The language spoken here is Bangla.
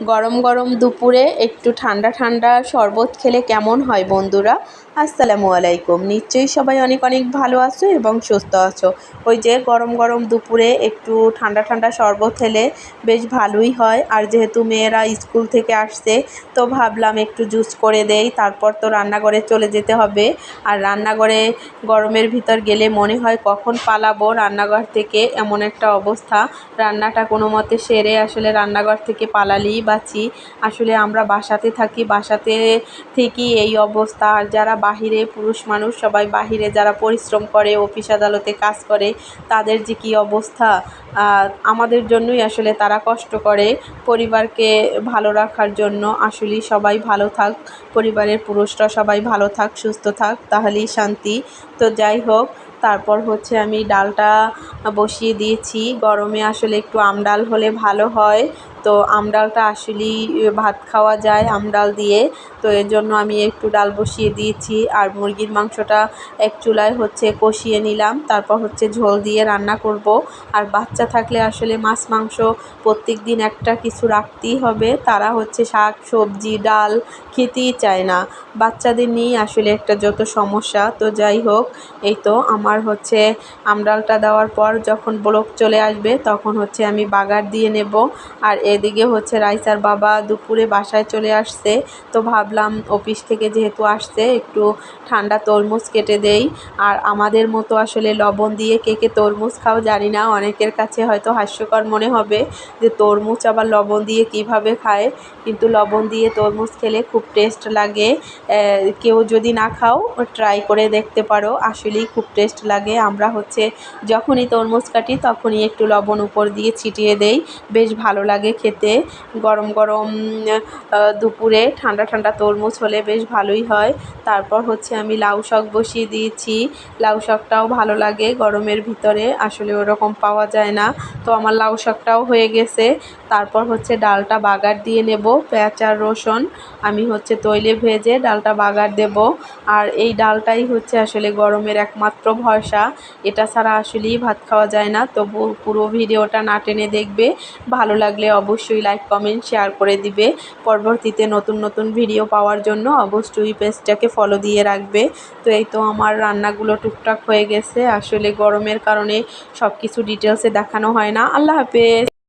গরম গরম দুপুরে একটু ঠান্ডা ঠান্ডা শরবত খেলে কেমন হয় বন্ধুরা? আসসালামু আলাইকুম। নিশ্চয়ই সবাই অনেক অনেক ভালো আছো এবং সুস্থ আছো। ওই যে গরম গরম দুপুরে একটু ঠান্ডা ঠান্ডা শরবত খেলে বেশ ভালোই হয়। আর যেহেতু মেয়েরা স্কুল থেকে আসছে, তো ভাবলাম একটু জুস করে দেই। তারপর তো রান্নাঘরে চলে যেতে হবে। আর রান্নাঘরে গরমের ভিতর গেলে মনে হয় কখন পালাবো রান্নাঘর থেকে? এমন একটা অবস্থা। রান্নাটা কোনো মতে সেরে আসলে রান্নাঘর থেকে পালালেই বাঁচি। আসলে আমরা বাসাতে থাকি, বাসাতে থেকেই এই অবস্থা। আর যারা বাহিরে, পুরুষ মানুষ সবাই বাহিরে, যারা পরিশ্রম করে, অফিস আদালতে কাজ করে, তাদের যে কী অবস্থা আমাদের জন্যই আসলে তারা কষ্ট করে। পরিবারকে ভালো রাখার জন্য আসলেই সবাই ভালো থাক, পরিবারের পুরুষরা সবাই ভালো থাক, সুস্থ থাক, তাহলেই শান্তি। তো যাই হোক, তারপর হচ্ছে আমি ডালটা বসিয়ে দিয়েছি। গরমে আসলে একটু আমডাল হলে ভালো হয়। তো আমডালটা আসলেই ভাত খাওয়া যায় আমডাল দিয়ে। তো এর জন্য আমি একটু ডাল বসিয়ে দিয়েছি আর মুরগির মাংসটা এক চুলায় হচ্ছে কষিয়ে নিলাম। তারপর হচ্ছে ঝোল দিয়ে রান্না করব। আর বাচ্চা থাকলে আসলে মাছ, মাংস প্রত্যেক দিন একটা কিছু রাখতেই হবে। তারা হচ্ছে শাক, সবজি, ডাল খেতেই চায় না। বাচ্চাদের নিয়েই আসলে একটা যত সমস্যা। তো যাই হোক, এই তো আমার হচ্ছে আমডালটা দেওয়ার পর যখন ব্লক চলে আসবে তখন হচ্ছে আমি বাগার দিয়ে নেব। আর এদিকে হচ্ছে রাইসার বাবা দুপুরে বাসায় চলে আসছে। তো ভাবলাম অফিস থেকে যেহেতু আসছে, একটু ঠান্ডা তরমুজ কেটে দেই। আর আমাদের মতো আসলে লবণ দিয়ে কে কে তরমুজ খাও জানি না, অনেকের কাছে হয়তো হাস্যকর মনে হবে যে তরমুজ আবার লবণ দিয়ে কীভাবে খায়। কিন্তু লবণ দিয়ে তরমুজ খেলে খুব টেস্ট লাগে। কেউ যদি না খাও, ট্রাই করে দেখতে পারো, আসলেই খুব টেস্ট লাগে। আমরা হচ্ছে যখনই তরমুজ কাটি তখনই একটু লবণ উপর দিয়ে ছিটিয়ে দেই, বেশ ভালো লাগে খেতে। গরম গরম দুপুরে ঠান্ডা ঠান্ডা তরমুজ হলে বেশ ভালোই হয়। তারপর হচ্ছে আমি লাউ শাক বসিয়ে দিয়েছি। লাউ শাকটাও ভালো লাগে গরমের ভিতরে, আসলে ওরকম পাওয়া যায় না। তো আমার লাউ শাকটাও হয়ে গেছে। তারপর হচ্ছে ডালটা বাগার দিয়ে নেব, পেঁয়াজ আর রসুন। আমি হচ্ছে তৈলে ভেজে ডালটা বাগার দেব। আর এই ডালটাই হচ্ছে আসলে গরমের একমাত্র ভরসা। এটা ছাড়া আসলেই ভাত খাওয়া যায় না। তবু পুরো ভিডিওটা না টেনে দেখবে। ভালো লাগলে অবশ্যই লাইক কমেন্ট শেয়ার করে দিবে। পরবর্তীতে নতুন নতুন ভিডিও পাওয়ার জন্য অবশ্যই পেজটাকে ফলো দিয়ে রাখবে। তো এই তো আমার রান্নাগুলো টুকটাক হয়ে গেছে। আসলে গরমের কারণে সব কিছু ডিটেলসে দেখানো হয় না। আল্লাহ হাফেজ!